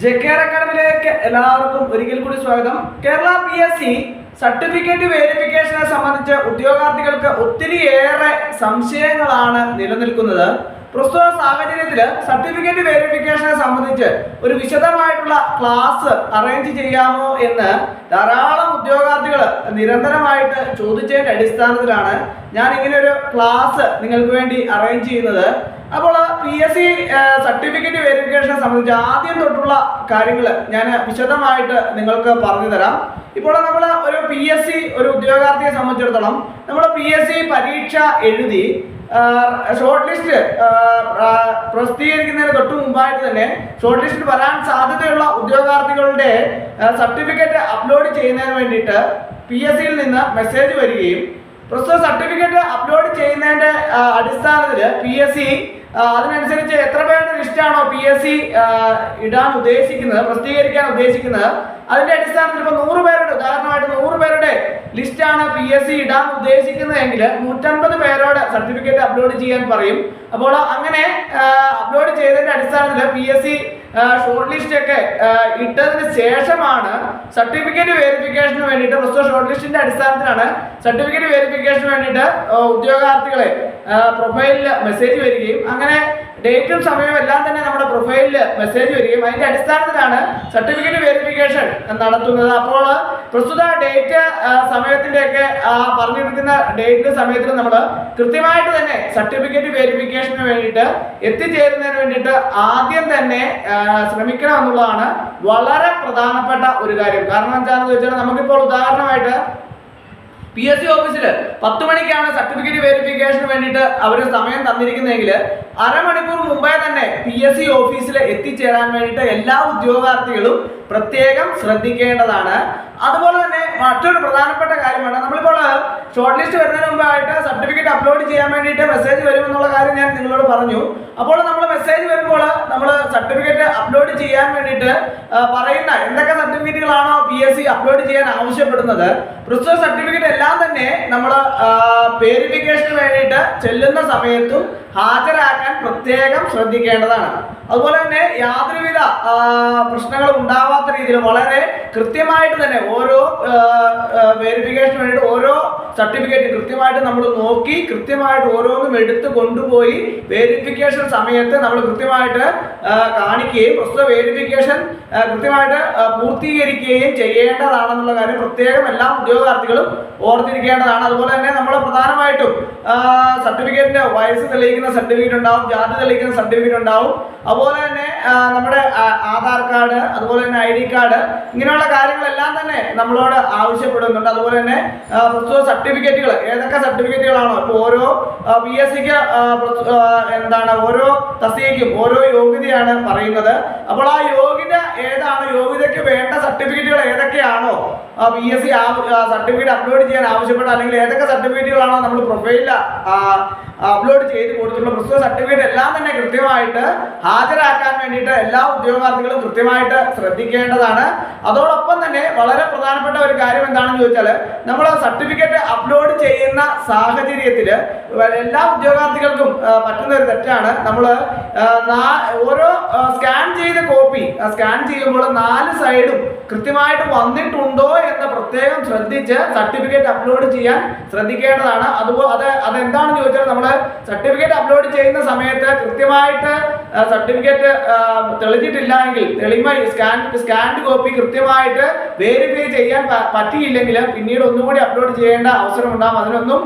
J K R അക്കാഡമിയിലേക്ക് എല്ലാവർക്കും ഒരിക്കൽ കൂടി സ്വാഗതം. Kerala P S C certificate വെരിഫിക്കേഷനെ സംബന്ധിച്ച് ഉദ്യോഗാർത്ഥികൾക്ക് ഒത്തിരിയേറെ സംശയങ്ങളാണ് നിലനിൽക്കുന്നത്. പ്രസ്തുത സാഹചര്യത്തിൽ സർട്ടിഫിക്കറ്റ് വെരിഫിക്കേഷനെ സംബന്ധിച്ച് ഒരു വിശദമായിട്ടുള്ള ക്ലാസ് അറേഞ്ച് ചെയ്യാമോ എന്ന് ധാരാളം ഉദ്യോഗാർത്ഥികൾ നിരന്തരമായിട്ട് ചോദിച്ചതിന്റെ അടിസ്ഥാനത്തിലാണ് ഞാൻ ഇങ്ങനെ ഒരു ക്ലാസ് നിങ്ങൾക്ക് വേണ്ടി അറേഞ്ച് ചെയ്യുന്നത്. അപ്പോൾ പി എസ് സി സർട്ടിഫിക്കറ്റ് വെരിഫിക്കേഷനെ സംബന്ധിച്ച് ആദ്യം തൊട്ടുള്ള കാര്യങ്ങൾ ഞാൻ വിശദമായിട്ട് നിങ്ങൾക്ക് പറഞ്ഞു തരാം ഇപ്പോൾ നമ്മൾ ഒരു പി എസ് സി ഒരു ഉദ്യോഗാർത്ഥിയെ സംബന്ധിച്ചിടത്തോളം നമ്മൾ പി എസ് സി പരീക്ഷ എഴുതി ഷോർട്ട് ലിസ്റ്റ് പ്രസിദ്ധീകരിക്കുന്നതിന് തൊട്ട് മുമ്പായിട്ട് തന്നെ ഷോർട്ട് ലിസ്റ്റ് വരാൻ സാധ്യതയുള്ള ഉദ്യോഗാർത്ഥികളുടെ സർട്ടിഫിക്കറ്റ് അപ്ലോഡ് ചെയ്യുന്നതിന് വേണ്ടിയിട്ട് പി എസ് സിയിൽ നിന്ന് മെസ്സേജ് വരികയും പ്രസ്തുത സർട്ടിഫിക്കറ്റ് അപ്ലോഡ് ചെയ്യുന്നതിന്റെ അടിസ്ഥാനത്തിൽ പി എസ് സി അതിനനുസരിച്ച് എത്ര പേരുടെ ലിസ്റ്റാണോ പി എസ് സി ഇടാൻ ഉദ്ദേശിക്കുന്നത് പ്രസിദ്ധീകരിക്കാൻ ഉദ്ദേശിക്കുന്നത് അതിന്റെ അടിസ്ഥാനത്തിൽ ഇപ്പോൾ നൂറ് പേരുടെ ഉദാഹരണമായിട്ട് നൂറ് പേരുടെ ലിസ്റ്റാണ് പി എസ് സി ഇടാൻ ഉദ്ദേശിക്കുന്നതെങ്കിൽ നൂറ്റമ്പത് പേരോട് സർട്ടിഫിക്കറ്റ് അപ്ലോഡ് ചെയ്യാൻ പറയും. അപ്പോൾ അങ്ങനെ അപ്ലോഡ് ചെയ്തതിന്റെ അടിസ്ഥാനത്തിൽ P S C short list ഒക്കെ ഇട്ടതിന് ശേഷമാണ് സർട്ടിഫിക്കറ്റ് വെരിഫിക്കേഷന് വേണ്ടിയിട്ട് പ്രസ്തുത ഷോർട്ട് ലിസ്റ്റിന്റെ അടിസ്ഥാനത്തിലാണ് സർട്ടിഫിക്കറ്റ് വെരിഫിക്കേഷന് വേണ്ടിയിട്ട് ഉദ്യോഗാർത്ഥികളെ പ്രൊഫൈലിൽ മെസ്സേജ് വരികയും അങ്ങനെ ഡേറ്റും സമയവും എല്ലാം തന്നെ നമ്മുടെ പ്രൊഫൈലിൽ മെസ്സേജ് വരികയും അതിന്റെ അടിസ്ഥാനത്തിലാണ് സർട്ടിഫിക്കറ്റ് വെരിഫിക്കേഷൻ നടത്തുന്നത്. അപ്പോൾ പ്രസ്തുത ഡേറ്റ് സമയത്തിന്റെ ഒക്കെ പറഞ്ഞിരിക്കുന്ന ഡേറ്റിന്റെ സമയത്തിന് നമ്മൾ കൃത്യമായിട്ട് തന്നെ സർട്ടിഫിക്കറ്റ് വെരിഫിക്കേഷന് വേണ്ടിയിട്ട് എത്തിച്ചേരുന്നതിന് വേണ്ടിയിട്ട് ആദ്യം തന്നെ ശ്രമിക്കണം എന്നുള്ളതാണ് വളരെ പ്രധാനപ്പെട്ട ഒരു കാര്യം. കാരണം എന്താണെന്ന് വെച്ചാൽ നമുക്കിപ്പോൾ ഉദാഹരണമായിട്ട് പി എസ് സി ഓഫീസിൽ പത്ത് മണിക്കാണ് സർട്ടിഫിക്കറ്റ് വെരിഫിക്കേഷന് വേണ്ടിയിട്ട് അവർ സമയം തന്നിരിക്കുന്നതെങ്കിൽ അരമണിക്കൂർ മുമ്പേ തന്നെ പി എസ് സി ഓഫീസിൽ എത്തിച്ചേരാൻ വേണ്ടിയിട്ട് എല്ലാ ഉദ്യോഗാർത്ഥികളും പ്രത്യേകം ശ്രദ്ധിക്കേണ്ടതാണ്. അതുപോലെ തന്നെ മറ്റൊരു പ്രധാനപ്പെട്ട കാര്യമാണ് നമ്മളിപ്പോൾ ഷോർട്ട് ലിസ്റ്റ് വരുന്നതിന് മുമ്പായിട്ട് സർട്ടിഫിക്കറ്റ് അപ്ലോഡ് ചെയ്യാൻ വേണ്ടിയിട്ട് മെസ്സേജ് വരുമെന്നുള്ള കാര്യം ഞാൻ നിങ്ങളോട് പറഞ്ഞു. അപ്പോൾ നമ്മൾ മെസ്സേജ് വരുമ്പോൾ നമ്മൾ സർട്ടിഫിക്കറ്റ് അപ്ലോഡ് ചെയ്യാൻ വേണ്ടിയിട്ട് പറയുന്ന എന്തൊക്കെ സർട്ടിഫിക്കറ്റുകളാണോ എസ് സി അപ്ലോഡ് ചെയ്യാൻ ആവശ്യപ്പെടുന്നത്. പ്രസ്തുത സർട്ടിഫിക്കറ്റ് എല്ലാം തന്നെ നമ്മൾ വെരിഫിക്കേഷന് വേണ്ടിയിട്ട് ചെല്ലുന്ന സമയത്തും ഹാജരാക്കാൻ പ്രത്യേകം ശ്രദ്ധിക്കേണ്ടതാണ്. അതുപോലെ തന്നെ യാതൊരുവിധ പ്രശ്നങ്ങളും ഉണ്ടാവാത്ത രീതിയിൽ വളരെ കൃത്യമായിട്ട് തന്നെ ഓരോ വേരിഫിക്കേഷന് വേണ്ടിയിട്ട് ഓരോ സർട്ടിഫിക്കറ്റ് കൃത്യമായിട്ട് നമ്മൾ നോക്കി കൃത്യമായിട്ട് ഓരോന്നും എടുത്ത് കൊണ്ടുപോയി വേരിഫിക്കേഷൻ സമയത്ത് നമ്മൾ കൃത്യമായിട്ട് കാണിക്കുകയും പ്രസ്തുത വേരിഫിക്കേഷൻ കൃത്യമായിട്ട് പൂർത്തീകരിക്കുകയും ചെയ്യേണ്ടതാണെന്നുള്ള കാര്യം പ്രത്യേകം എല്ലാ ഉദ്യോഗാർത്ഥികളും ഓർത്തിരിക്കേണ്ടതാണ്. അതുപോലെ തന്നെ നമ്മൾ പ്രധാനമായിട്ടും സർട്ടിഫിക്കറ്റിന്റെ വയസ്സ് തെളിയിക്കുന്ന സർട്ടിഫിക്കറ്റ് ഉണ്ടാവും ജാതി തെളിയിക്കുന്ന സർട്ടിഫിക്കറ്റ് ഉണ്ടാവും. അതുപോലെ തന്നെ നമ്മുടെ ആധാർ കാർഡ് അതുപോലെ തന്നെ ഐ ഡി കാർഡ് ഇങ്ങനെയുള്ള കാര്യങ്ങളെല്ലാം തന്നെ നമ്മളോട് ആവശ്യപ്പെടുന്നുണ്ട്. അതുപോലെ തന്നെ പ്രസ്തുത സർട്ടിഫിക്കറ്റുകൾ ഏതൊക്കെ സർട്ടിഫിക്കറ്റുകളാണോ ഇപ്പോൾ ഓരോ പി എസ് സിക്ക് എന്താണ് ഓരോ തസ്തികയ്ക്കും ഓരോ യോഗ്യതയാണ് പറയുന്നത്. അപ്പോൾ ആ യോഗ്യത ഏതാണ്? യോഗ്യതയ്ക്ക് വേണ്ട സർട്ടിഫിക്കറ്റുകൾ ഏതൊക്കെയാണോ? P S C certificate upload ചെയ്യാൻ ആവശ്യപ്പെട്ട അല്ലെങ്കിൽ ഏതൊക്കെ സർട്ടിഫിക്കറ്റുകളാണോ നമ്മൾ പ്രൊഫൈലിൽ അപ്ലോഡ് ചെയ്ത് കൊടുത്തിട്ടുള്ള പ്രസ്തുത സർട്ടിഫിക്കറ്റ് എല്ലാം തന്നെ കൃത്യമായിട്ട് ഹാജരാക്കാൻ വേണ്ടിയിട്ട് എല്ലാ ഉദ്യോഗാർത്ഥികളും കൃത്യമായിട്ട് ശ്രദ്ധിക്കേണ്ടതാണ്. അതോടൊപ്പം തന്നെ വളരെ പ്രധാനപ്പെട്ട ഒരു കാര്യം എന്താണെന്ന് ചോദിച്ചാൽ നമ്മൾ സർട്ടിഫിക്കറ്റ് അപ്ലോഡ് ചെയ്യുന്ന സാഹചര്യത്തിൽ എല്ലാ ഉദ്യോഗാർത്ഥികൾക്കും പറ്റുന്ന ഒരു തെറ്റാണ്. നമ്മൾ ഓരോ സ്കാൻ ചെയ്ത കോപ്പി സ്കാൻ ചെയ്യുമ്പോൾ നാല് സൈഡും കൃത്യമായിട്ട് വന്നിട്ടുണ്ടോ എന്ന് പ്രത്യേകം ശ്രദ്ധിച്ച് സർട്ടിഫിക്കറ്റ് അപ്ലോഡ് ചെയ്യാൻ ശ്രദ്ധിക്കേണ്ടതാണ്. അതുപോലെ അത് അതെന്താണെന്ന് ചോദിച്ചാൽ നമ്മൾ സർട്ടിഫിക്കറ്റ് അപ്ലോഡ് ചെയ്യുന്ന സമയത്ത് കൃത്യമായിട്ട് സർട്ടിഫിക്കറ്റ് തെളിഞ്ഞിട്ടില്ല എങ്കിൽ തെളിമ സ്കാൻ സ്കാൻഡ് കോപ്പി കൃത്യമായിട്ട് വേരിഫൈ ചെയ്യാൻ പറ്റിയില്ലെങ്കിൽ പിന്നീട് ഒന്നുകൂടി അപ്ലോഡ് ചെയ്യേണ്ട അവസരം ഉണ്ടാകും അതിനൊന്നും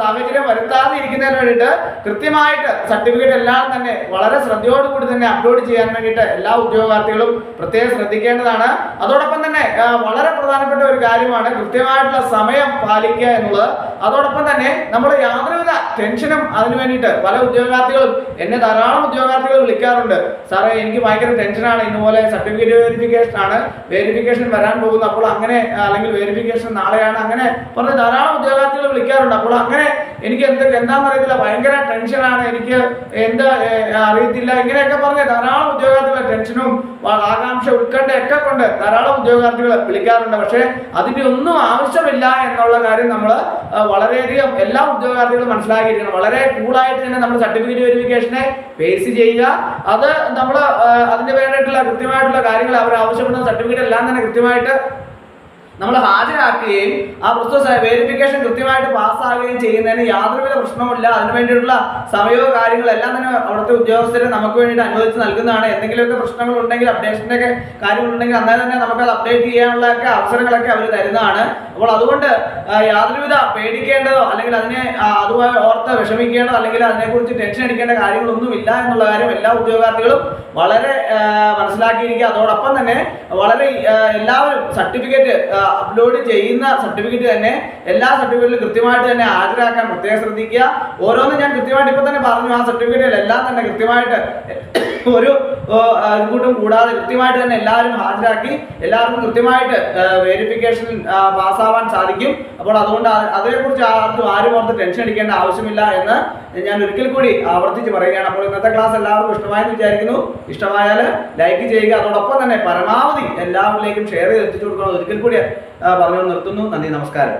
സാഹചര്യം വരുത്താതെ ഇരിക്കുന്നതിന് വേണ്ടിയിട്ട് കൃത്യമായിട്ട് സർട്ടിഫിക്കറ്റ് എല്ലാം തന്നെ വളരെ ശ്രദ്ധയോടുകൂടി തന്നെ അപ്ലോഡ് ചെയ്യാൻ വേണ്ടിയിട്ട് എല്ലാ ഉദ്യോഗാർത്ഥികളും പ്രത്യേകം ശ്രദ്ധിക്കേണ്ടതാണ്. അതോടൊപ്പം തന്നെ വളരെ പ്രധാനപ്പെട്ട ഒരു കാര്യമാണ് കൃത്യമായിട്ടുള്ള സമയം പാലിക്കുക എന്നുള്ളത്. അതോടൊപ്പം തന്നെ നമ്മൾ യാതൊരുവിധ ടെൻഷനും അതിന് വേണ്ടിയിട്ട് പല ഉദ്യോഗാർത്ഥികളും എന്നെ ധാരാളം ഉദ്യോഗാർത്ഥികൾ വിളിക്കാറുണ്ട്. സാറേ എനിക്ക് ഭയങ്കര ടെൻഷനാണ്. ഇതുപോലെ സർട്ടിഫിക്കറ്റ് വെരിഫിക്കേഷൻ ആണ്. വെരിഫിക്കേഷൻ വരാൻ പോകുന്നു. അപ്പോൾ അങ്ങനെ അല്ലെങ്കിൽ വെരിഫിക്കേഷൻ നാളെയാണ്. അങ്ങനെ പറഞ്ഞ ധാരാളം ഉദ്യോഗാർത്ഥികൾ വിളിക്കാറുണ്ട്. അപ്പോൾ അങ്ങനെ എനിക്ക് എന്ത് എന്താ അറിയത്തില്ല ഭയങ്കര ടെൻഷനാണ് എനിക്ക് എന്താ അറിയത്തില്ല. ഇങ്ങനെയൊക്കെ പറഞ്ഞ് ധാരാളം ഉദ്യോഗാർത്ഥികൾ ടെൻഷനും ആകാംക്ഷ ഉത്കണ്ഠയൊക്കെ കൊണ്ട് ധാരാളം ഉദ്യോഗാർത്ഥികൾ വിളിക്കാറുണ്ട്. പക്ഷേ അതിന്റെ ഒന്നും ആവശ്യമില്ല എന്നുള്ള കാര്യം നമ്മൾ വളരെയധികം എല്ലാ ഉദ്യോഗാർത്ഥികളും മനസ്സിലാക്കിയിരിക്കണം. വളരെ കൂളായിട്ട് തന്നെ നമ്മൾ സർട്ടിഫിക്കറ്റ് വെരിഫിക്കേഷനെ ഫേസ് ചെയ്യുക. അത് നമ്മൾ അതിന്റെ വേണ്ടിയിട്ടുള്ള കൃത്യമായിട്ടുള്ള കാര്യങ്ങൾ അവർ ആവശ്യപ്പെടുന്ന സർട്ടിഫിക്കറ്റ് എല്ലാം തന്നെ കൃത്യമായിട്ട് നമ്മൾ ഹാജരാക്കുകയും ആ പ്രസ്തുത വെരിഫിക്കേഷൻ കൃത്യമായിട്ട് പാസ്സാകുകയും ചെയ്യുന്നതിന് യാതൊരുവിധ പ്രശ്നവുമില്ല. അതിനു വേണ്ടിയിട്ടുള്ള സമയവും കാര്യങ്ങളെല്ലാം തന്നെ അവിടുത്തെ ഉദ്യോഗസ്ഥരെ നമുക്ക് വേണ്ടിയിട്ട് അനുവദിച്ച് നൽകുന്നതാണ്. എന്തെങ്കിലുമൊക്കെ പ്രശ്നങ്ങൾ ഉണ്ടെങ്കിൽ അപ്ഡേഷന്റെ ഒക്കെ കാര്യങ്ങളുണ്ടെങ്കിൽ അന്നേരം തന്നെ നമുക്ക് അത് അപ്ഡേറ്റ് ചെയ്യാനുള്ള ഒക്കെ അവസരങ്ങളൊക്കെ അവർ തരുന്നതാണ്. അപ്പോൾ അതുകൊണ്ട് യാതൊരുവിധ പേടിക്കേണ്ടതോ അല്ലെങ്കിൽ അതിനെ അതുമായി ഓർത്ത് വിഷമിക്കേണ്ടതോ അല്ലെങ്കിൽ അതിനെക്കുറിച്ച് ടെൻഷൻ അടിക്കേണ്ട കാര്യങ്ങളൊന്നുമില്ല എന്നുള്ള കാര്യം എല്ലാ ഉദ്യോഗാർത്ഥികളും വളരെ മനസ്സിലാക്കിയിരിക്കുക. അതോടൊപ്പം തന്നെ വളരെ എല്ലാവരും സർട്ടിഫിക്കറ്റ് അപ്ലോഡ് ചെയ്യുന്ന സർട്ടിഫിക്കറ്റ് തന്നെ എല്ലാ സർട്ടിഫിക്കറ്റിലും കൃത്യമായിട്ട് തന്നെ ഹാജരാക്കാൻ പ്രത്യേകം ശ്രദ്ധിക്കുക. ഓരോന്നും ഞാൻ കൃത്യമായിട്ട് ഇപ്പൊ തന്നെ പറഞ്ഞു. ആ സർട്ടിഫിക്കറ്റുകളെല്ലാം തന്നെ കൃത്യമായിട്ട് ഒരു ഇൻകൂട്ടും കൂടാതെ കൃത്യമായിട്ട് തന്നെ എല്ലാവരും ഹാജരാക്കി എല്ലാവർക്കും കൃത്യമായിട്ട് വെരിഫിക്കേഷൻ പാസ്സാവാൻ സാധിക്കും. അപ്പോൾ അതുകൊണ്ട് അതിനെക്കുറിച്ച് ആർക്കും ആരും ഓർത്ത് ടെൻഷൻ അടിക്കേണ്ട ആവശ്യമില്ല എന്ന് ഞാൻ ഒരിക്കൽ കൂടി ആവർത്തിച്ച് പറയുകയാണ്. അപ്പോൾ ഇന്നത്തെ ക്ലാസ് എല്ലാവർക്കും ഇഷ്ടമായെന്ന് വിചാരിക്കുന്നു. ഇഷ്ടമായാൽ ലൈക്ക് ചെയ്യുക. അതോടൊപ്പം തന്നെ പരമാവധി എല്ലാവരിലേക്കും ഷെയർ ചെയ്ത് എത്തിച്ചു കൊടുക്കണം ഒരിക്കൽ കൂടി പറഞ്ഞു നിർത്തുന്നു. നന്ദി നമസ്കാരം.